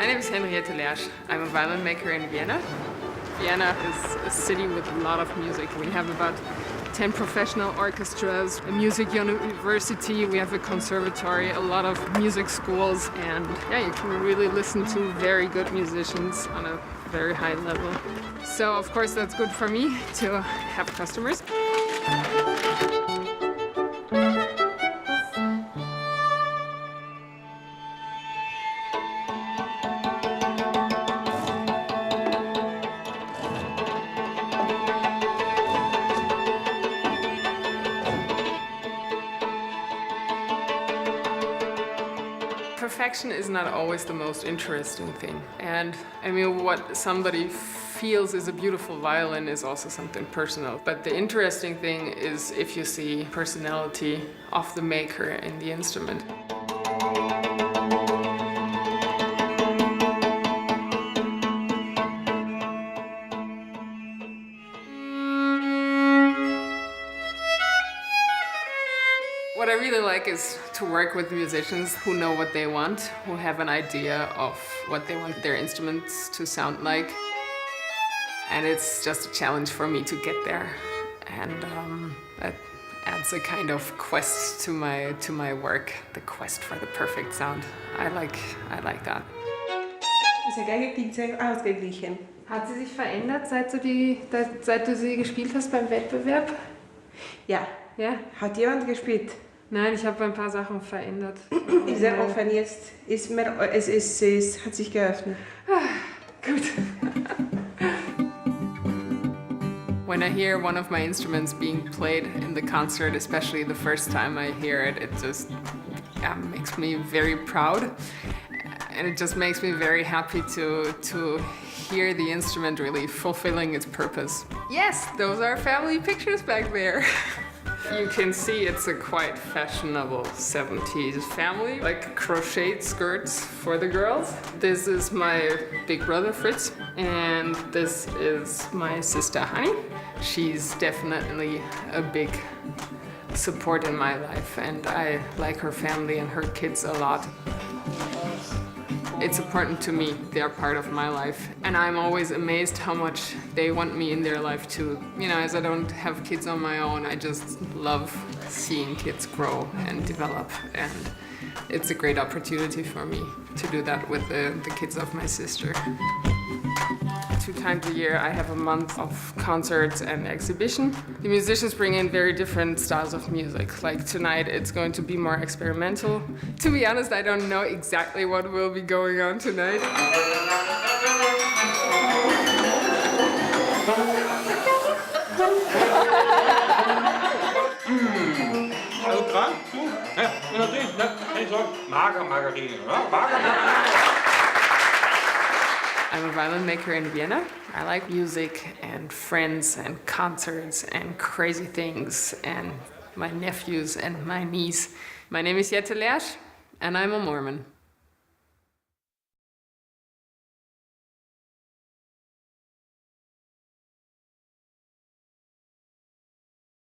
My name is Henriette Lersch. I'm a violin maker in Vienna. Vienna is a city with a lot of music. We have about 10 professional orchestras, a music university, we have a conservatory, a lot of music schools, and yeah, you can really listen to very good musicians on a very high level. So, of course, that's good for me to have customers. Perfection is not always the most interesting thing. And I mean, what somebody feels is a beautiful violin is also something personal. But the interesting thing is if you see personality of the maker in the instrument. I really like is to work with musicians who know what they want, who have an idea of what they want their instruments to sound like. And it's just a challenge for me to get there. And um, that adds a kind of quest to my to my work, the quest for the perfect sound. I like I like that. Diese Geige klingt sehr ausgeglichen. Hat sie sich verändert, seit du, die, seit du sie gespielt hast beim Wettbewerb? Ja. Ja? Hat jemand gespielt? Nein, ich habe ein paar Sachen verändert. Sehr offen jetzt. Ist mehr, es, ist, es hat sich geöffnet. Gut. When I hear one of my instruments being played in the concert, especially the first time I hear it, it just yeah, makes me very proud. And it just makes me very happy to, to hear the instrument really fulfilling its purpose. Yes, those are family pictures back there. You can see it's a quite fashionable 70s family, like crocheted skirts for the girls. This is my big brother Fritz, and this is my sister Honey. She's definitely a big support in my life, and I like her family and her kids a lot. It's important to me. They're part of my life. And I'm always amazed how much they want me in their life too. You know, as I don't have kids on my own, I just love seeing kids grow and develop. And it's a great opportunity for me to do that with the, the kids of my sister. Two times a year, I have a month of concerts and exhibition. The musicians bring in very different styles of music. Like tonight, it's going to be more experimental. To be honest, I don't know exactly what will be going on tonight. Er du dran? Du? Ja, natürlich. Ne? Keine Sorge. Magermargarine. Ja? Magermargarine. I'm a violin maker in Vienna. I like music and friends and concerts and crazy things and my nephews and my niece. My name is Jette Lersch and I'm a Mormon.